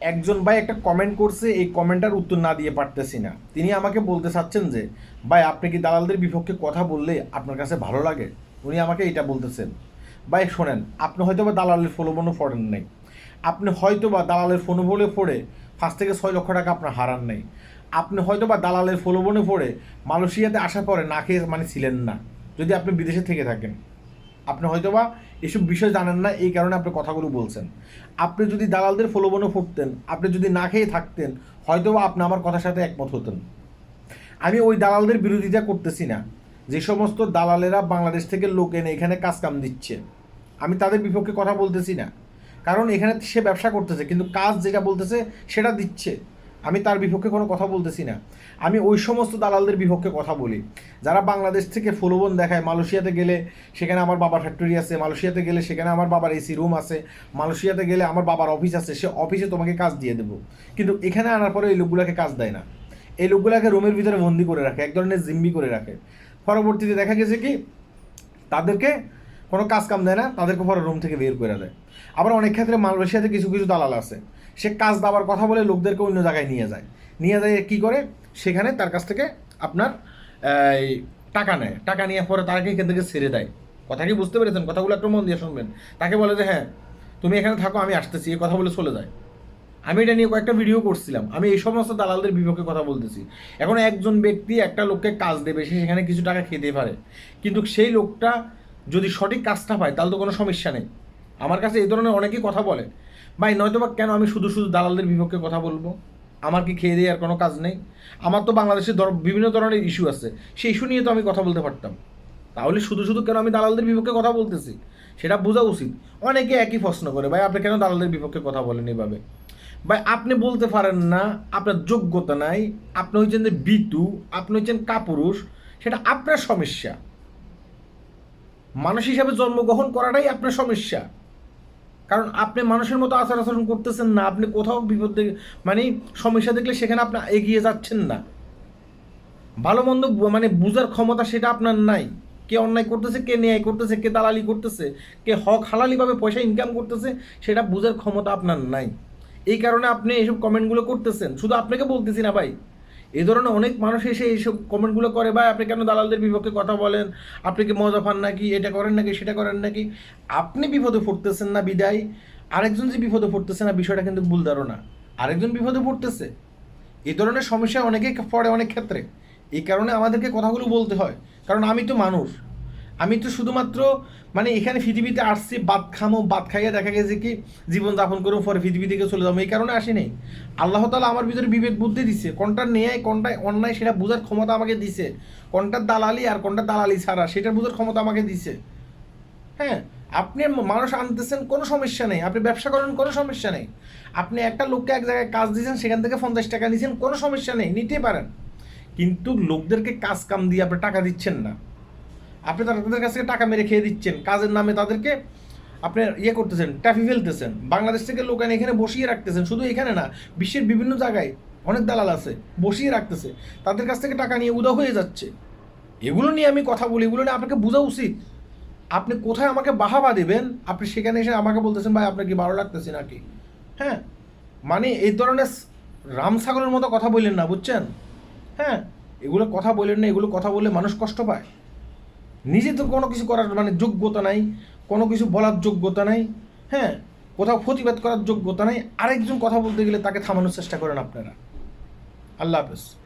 একজন ভাই একটা কমেন্ট করছে, এই কমেন্টার উত্তর না দিয়ে পারতেছি না। তিনি আমাকে বলতে চাচ্ছেন যে, ভাই, আপনি কি দালালদের বিপক্ষে কথা বললে আপনার কাছে ভালো লাগে? উনি আমাকে এটা বলতেছেন। ভাই, শোনেন, আপনি হয়তো বা দালালের ফলোবনও পড়েন নাই। আপনি হয়তো বা দালালের ফোন বলে পড়ে পাঁচ থেকে ছয় লক্ষ টাকা আপনার হারান নাই। আপনি হয়তো বা দালালের ফলোবনে পড়ে মালয়েশিয়াতে আসার পরে না খেয়ে মানে ছিলেন না, যদি আপনি বিদেশে থেকে থাকেন। আপনি হয়তোবা এসব বিষয় জানেন না, এই কারণে আপনি কথাগুলো বলছেন। আপনি যদি দালালদের ফলোবনে ফুটতেন, আপনি যদি না খেয়ে থাকতেন, হয়তোবা আপনি আমার কথার সাথে একমত হতেন। আমি ওই দালালদের বিরোধিতা করতেছি না। যে সমস্ত দালালেরা বাংলাদেশ থেকে লোক এনে এখানে কাজ কাম দিচ্ছে, আমি তাদের বিপক্ষে কথা বলতেছি না। কারণ এখানে সে ব্যবসা করতেছে, কিন্তু কাজ যেটা বলতেছে সেটা দিচ্ছে। আমি তার বিপক্ষে কোনো কথা বলতেছি না। আমি ওই সমস্ত দালালদের বিপক্ষে কথা বলি। যারা বাংলাদেশ থেকে ফলোবন দেখায়, মালয়েশিয়াতে গেলে সেখানে আমার বাবার ফ্যাক্টরি আছে, মালয়েশিয়াতে গেলে সেখানে আমার বাবার এসি রুম আছে, মালয়েশিয়াতে গেলে আমার বাবার অফিস আছে, সে অফিসে তোমাকে কাজ দিয়ে দেবো। কিন্তু এখানে আনার পরে এই লোকগুলোকে কাজ দেয় না। এই লোকগুলোকে রুমের ভিতরে বন্দি করে রাখে, এক ধরনের জিম্মি করে রাখে। পরবর্তীতে দেখা গেছে কি, তাদেরকে কোনো কাজ কাম দেয় না, তাদেরকে পরে রুম থেকে বের করে দেয়। আবার অনেক ক্ষেত্রে মালয়েশিয়াতে কিছু কিছু দালাল আছে। সে কাজ দেওয়ার কথা বলে লোকদেরকে অন্য জায়গায় নিয়ে যায়। নিয়ে যায় কি করে? সেখানে তার কাছ থেকে আপনার টাকা নেয়। টাকা নিয়ে পরে তাকে এখান থেকে ছেড়ে দেয়। কথা কি বুঝতে পেরেছেন? কথাগুলো একটু মন দিয়ে শুনবেন। তাকে বলে যে হ্যাঁ তুমি এখানে থাকো, আমি আসতেছি। এই কথা বলে চলে যায়। আমি এটা নিয়ে কয়েকটা ভিডিও করছিলাম। আমি এই সমস্ত দালালদের বিপক্ষে কথা বলতেছি। এখন একজন ব্যক্তি একটা লোককে কাজ দেবে, সে সেখানে কিছু টাকা খেতে পারে। কিন্তু সেই লোকটা যদি সঠিক কাজটা পায়, তাহলে তো কোনো সমস্যা নেই। আমার কাছে এই ধরনের অনেকেই কথা বলে। ভাই নয়তো বা কেন আমি শুধু শুধু দালালদের বিপক্ষে কথা বলব? আমার কি খেয়ে দিয়ে আর কোনো কাজ নেই? আমার তো বাংলাদেশে ধর, বিভিন্ন ধরনের ইস্যু আছে। সেই ইস্যু নিয়ে তো আমি কথা বলতে পারতাম। তাহলে শুধু শুধু কেন আমি দালালদের বিপক্ষে কথা বলতেছি? সেটা বোঝা উচিত। অনেকে একই প্রশ্ন করে, ভাই, আপনি কেন দালালদের বিপক্ষে কথা বলেন এভাবে? ভাই, আপনি বলতে পারেন না, আপনার যোগ্যতা নাই, আপনি হচ্ছেন যে বিতু, আপনি হচ্ছেন কাপুরুষ, সেটা আপনার সমস্যা। মানুষ হিসাবে জন্মগ্রহণ করাটাই আপনার সমস্যা। কারণ আপনি মানুষের মতো আচার আচরণ করতেছেন না, আপনি কোথাও বিপদ মানে সমস্যা দেখলে সেখানে আপনি এগিয়ে যাচ্ছেন না। ভালো মন্দ মানে বুঝার ক্ষমতা সেটা আপনার নাই। কে অন্যায় করতেছে, কে ন্যায় করতেছে, কে দালালি করতেছে, কে হক হালালিভাবে পয়সা ইনকাম করতেছে, সেটা বুঝার ক্ষমতা আপনার নাই। এই কারণে আপনি এইসব কমেন্টগুলো করতেছেন। শুধু আপনাকে বলতেছি না ভাই। এই ধরনের অনেক মানুষ এসে এইসব কমেন্টগুলো করে বা আপনি কেন দালালদের বিপক্ষে কথা বলেন? আপনি কি মজা পান নাকি? এটা করেন নাকি, সেটা করেন নাকি? আপনি বিপদে পড়তেছেন না, বিদায়। আরেকজন যে বিপদে পড়তেছে না, বিষয়টা কিন্তু ভুল ধারণা। আরেকজন বিপদে পড়তেছে। এ ধরনের সমস্যা অনেকেই পড়ে অনেক ক্ষেত্রে। এই কারণে আমাদেরকে কথাগুলো বলতে হয়। কারণ আমি তো মানুষ। আমি তো শুধুমাত্র মানে এখানে পৃথিবীতে আসছি, বাদ খামো, বাদ খাইয়ে দেখা গেছে কি, জীবন যাপন করে, পরে পৃথিবী থেকে চলে যাব, এই কারণে আসি নেই। আল্লাহ তালা আমার ভিতরে বিবেক বুদ্ধি দিছে কোনটা ন্যায় কোনটা অন্যায় সেটা বোঝার ক্ষমতা আমাকে দিছে কোনটা দালালি আর কোনটা দালালি ছাড়া সেটা বোঝার ক্ষমতা আমাকে দিছে। হ্যাঁ আপনি মানুষ আনতেছেন, কোনো সমস্যা নেই। আপনি ব্যবসা করেন, কোনো সমস্যা নেই। আপনি একটা লোককে এক জায়গায় কাজ দিয়েছেন, সেখান থেকে পঞ্চাশ টাকা নিয়েছেন, কোনো সমস্যা নেই নিতে পারেন। কিন্তু লোকদেরকে কাজ কাম দিয়ে আপনি টাকা দিচ্ছেন না। আপনি তাদের কাছ থেকে টাকা মেরে খেয়ে দিচ্ছেন, কাজের নামে তাদেরকে আপনি ইয়ে করতেছেন, ট্যাফি ফেলতেছেন, বাংলাদেশ থেকে লোক এখানে বসিয়ে রাখতেছেন, শুধু এখানে না, বিশ্বের বিভিন্ন জায়গায় অনেক দালাল আছে, বসিয়ে রাখতেছে, তাদের কাছ থেকে টাকা নিয়ে উদা হয়ে যাচ্ছে। এগুলো নিয়ে আমি কথা বলি, এগুলো নিয়ে আপনাকে বোঝা উচিত। আপনি কোথায় আমাকে বাহাবা দেবেন? আপনি সেখানে এসে আমাকে বলতেছেন, ভাই, আপনার কি ভালো লাগতেছে নাকি? হ্যাঁ? মানে এই ধরনের রাম ছাগলের মতো কথা বললেন না, বুঝছেন? হ্যাঁ? এগুলো কথা বললেন না, এগুলো কথা বললে মানুষ কষ্ট পায়। নিজে তো কোনো কিছু করার মানে যোগ্যতা নাই, কোনো কিছু বলার যোগ্যতা নাই হ্যাঁ? কোথাও প্রতিবাদ করার যোগ্যতা নাই, আরেকজন কথা বলতে গেলে তাকে থামানোর চেষ্টা করেন আপনারা। আল্লাহ হাফেজ।